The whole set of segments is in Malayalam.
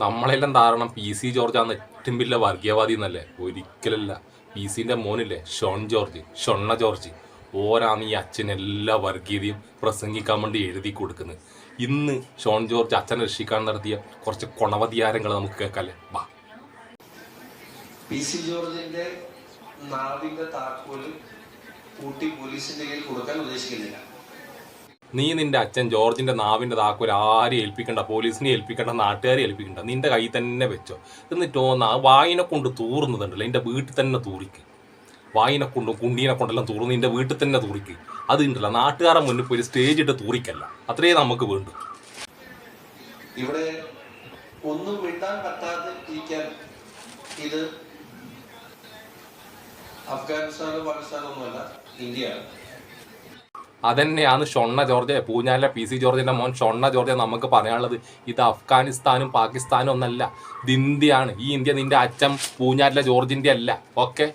നമ്മളെല്ലാം ധാരണ പി സി ജോർജ് ആണ് ഏറ്റവും വലിയ വർഗീയവാദി എന്നല്ലേ? ഒരിക്കലല്ല പി സിന്റെ മോനില്ലേ ഷോൺ ജോർജ് ഷൊണ്ണ ജോർജ്. ഓരാണ് ഈ അച്ഛൻ എല്ലാ വർഗീയതയും പ്രസംഗിക്കാൻ വേണ്ടി എഴുതി കൊടുക്കുന്നത്. ഇന്ന് ഷോൺ ജോർജ് അച്ഛനെ രക്ഷിക്കാൻ നടത്തിയ കുറച്ച് കൊണവധികാരങ്ങൾ നമുക്ക് കേൾക്കാല്ലേ? വാ. പി സി ജോർജിന്റെ നാവിന്റെ താക്കോൽ കൂട്ടി പോലീസിന്റെ കയ്യിൽ കൊടുക്കാൻ ഉദ്ദേശിക്കുന്നില്ല. നീ നിന്റെ അച്ഛൻ ജോർജിന്റെ നാവിന്റെ താക്കോൽ ആരെ ഏൽപ്പിക്കണ്ട? പോലീസിനെ ഏൽപ്പിക്കണ്ട നാട്ടുകാരെ ഏൽപ്പിക്കണ്ട. നിന്റെ കയ്യിൽ തന്നെ വെച്ചോ. എന്നിട്ടോ നാ വായിനെ കൊണ്ട് തൂറുന്നതുണ്ടല്ലോ എന്റെ വീട്ടിൽ തന്നെ തൂറിക്ക്. വായിനെ കൊണ്ടും കുണ്ടീനെ കൊണ്ടെല്ലാം തൂറുന്നു നിന്റെ വീട്ടിൽ തന്നെ തൂറിക്ക്. അത് ഉണ്ടല്ലോ നാട്ടുകാരെ മുന്നിൽ പോയി സ്റ്റേജ് ഇട്ട് തൂറിക്കല്ല. അത്രേ നമുക്ക് വേണ്ടു. ഇവിടെ ഒന്നും വിട്ടാൻ പറ്റാതെ ഇരിക്കാൻ ഇത് അഫ്ഗാനിസ്ഥാനോ പാകിസ്ഥാനോ ഒന്നുമല്ല ഇന്ത്യയാണ്. അതന്നെയാണ് ഷൊണ്ണ ജോർജ് പൂഞ്ഞാലിലെ പി സി ജോർജിന്റെ മോൻ ഷൊണ്ണ ജോർജ് നമുക്ക് പറയാനുള്ളത് ഇത് അഫ്ഗാനിസ്ഥാനും പാകിസ്ഥാനും ഒന്നല്ല ഇത് ഇന്ത്യയാണ്. ഈ ഇന്ത്യ നിന്റെ അച്ഛൻ പൂഞ്ഞാലിലെ ജോർജിന്റെ അല്ല. ഓക്കെ?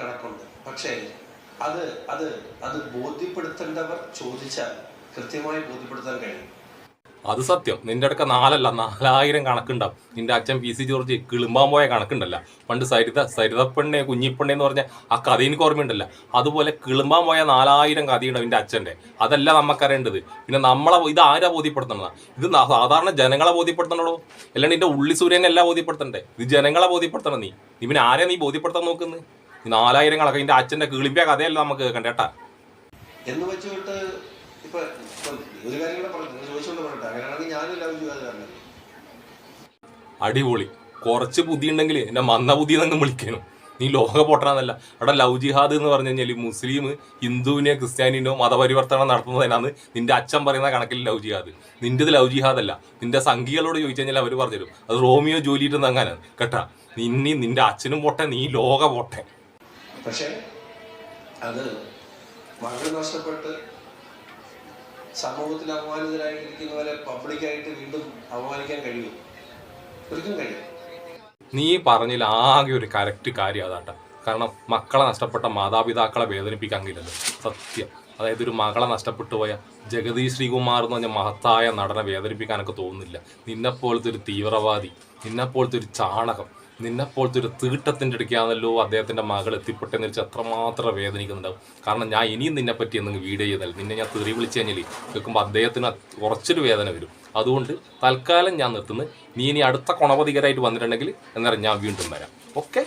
കണക്കുണ്ട്? പക്ഷേ അത് അത് അത് ബോധ്യപ്പെടുത്തേണ്ടവർ ചോദിച്ചാൽ കൃത്യമായി ബോധ്യപ്പെടുത്താൻ കഴിയും. അത് സത്യം. നിന്റെ അടുക്ക നാലല്ല നാലായിരം കണക്കുണ്ടാവും. നിന്റെ അച്ഛൻ പി സി ജോർജ് കിളുമ്പാൻ പോയ കണക്കുണ്ടല്ല. പണ്ട് സരിത സരിതപ്പെണ്ണെ കുഞ്ഞിപ്പെണ്ണെ എന്ന് പറഞ്ഞ ആ കഥ എനിക്ക് ഓർമ്മയുണ്ടല്ല. അതുപോലെ കിളുമ്പാൻ പോയ നാലായിരം കഥയുണ്ടാവും നിന്റെ അച്ഛന്റെ. അതല്ല നമുക്കറിയേണ്ടത് പിന്നെ നമ്മളെ ഇത് ആരാ ബോധ്യപ്പെടുത്തണതാ ഇത് സാധാരണ ജനങ്ങളെ ബോധ്യപ്പെടുത്തണോ അല്ലാണ്ട് നിന്റെ ഉള്ളി സൂര്യനെ അല്ല ബോധ്യപ്പെടുത്തണ്ടേ? ഇത് ജനങ്ങളെ ബോധ്യപ്പെടുത്തണം നീ. നീ പിന്നെ ആരെ നീ ബോധ്യപ്പെടുത്താൻ നോക്കുന്നത് നാലായിരം കണക്ക്. നിന്റെ അച്ഛന്റെ കിളിമ്പിയ കഥയല്ല നമുക്ക് കേൾക്കണ്ട കേട്ടാ? എന്ന് വെച്ചുകൊണ്ട് ഇപ്പൊ ഒരു കാര്യം കൂടെ പറഞ്ഞു നിങ്ങൾ ചോദിച്ചുകൊണ്ട് പറയട്ടെ അങ്ങനെയാണെങ്കിൽ ഞാനും ലവ് കാരണം അടിപൊളി. കുറച്ച് ബുദ്ധി ഉണ്ടെങ്കിൽ എന്നെ മന്ന ബുദ്ധി എന്നങ്ങ് വിളിക്കണം നീ ലോക പൊട്ടണമെന്നല്ല അവിടെ ലവ് ജിഹാദ് എന്ന് പറഞ്ഞു കഴിഞ്ഞാൽ മുസ്ലിം ഹിന്ദുവിനെ ക്രിസ്ത്യാനിനോ മതപരിവർത്തനം നടത്തുന്നതിനാണ് നിന്റെ അച്ഛൻ പറയുന്ന കണക്കിൽ ലവ് ജിഹാദ്. നിന്റേത് ലവ് ജിഹാദ് അല്ല നിന്റെ സംഘികളോട് ചോദിച്ചു കഴിഞ്ഞാൽ അവർ പറഞ്ഞുതരും അത് റോമിയോ ജോലിയിട്ട് അങ്ങനെ കേട്ടാ നിന്നെ നിന്റെ അച്ഛനും പൊട്ടെ നീ ലോക പൊട്ടെ. പക്ഷേ അത് വളരെ നഷ്ടപ്പെട്ട് സമൂഹത്തിൽ അപമാനിതരായിട്ടിരിക്കുന്നവരെ പബ്ലിക്കായിട്ട് വീണ്ടും അപമാനിക്കാൻ കഴിയും ഒരിക്കലും കഴിയും നീ പറഞ്ഞില്ല ആകെ ഒരു കറക്റ്റ് കാര്യം അതാട്ട. കാരണം മക്കളെ നഷ്ടപ്പെട്ട മാതാപിതാക്കളെ വേദനിപ്പിക്കാൻ സത്യം. അതായത് ഒരു മകളെ നഷ്ടപ്പെട്ടു പോയ ജഗതി ശ്രീകുമാർ എന്ന് പറഞ്ഞ മഹത്തായ നടനെ വേദനിപ്പിക്കാനൊക്കെ തോന്നുന്നില്ല. നിന്നെപ്പോലത്തെ ഒരു തീവ്രവാദി നിന്നെപ്പോലത്തെ ഒരു ചാണകം നിന്നെപ്പോലത്തെ ഒരു തീട്ടത്തിന്റെ അടുക്കാണല്ലോ അദ്ദേഹത്തിന്റെ മകൾ എത്തിപ്പെട്ടെന്ന് വെച്ചാൽ അത്രമാത്രം വേദനിക്കുന്നുണ്ടാവും. കാരണം ഞാൻ ഇനിയും നിന്നെപ്പറ്റി എന്തെങ്കിലും വീഡിയോ ചെയ്താൽ നിന്നെ ഞാൻ തെറി വിളിച്ചു കഴിഞ്ഞാൽ കേൾക്കുമ്പോൾ അദ്ദേഹത്തിന് കുറച്ചൊരു വേദന വരും. അതുകൊണ്ട് തൽക്കാലം ഞാൻ നിർത്തുന്നു. നീ ഇനി അടുത്ത കുണവധികരായിട്ട് വന്നിട്ടുണ്ടെങ്കിൽ എന്നേരം ഞാൻ വീണ്ടും വരാം. ഓക്കെ?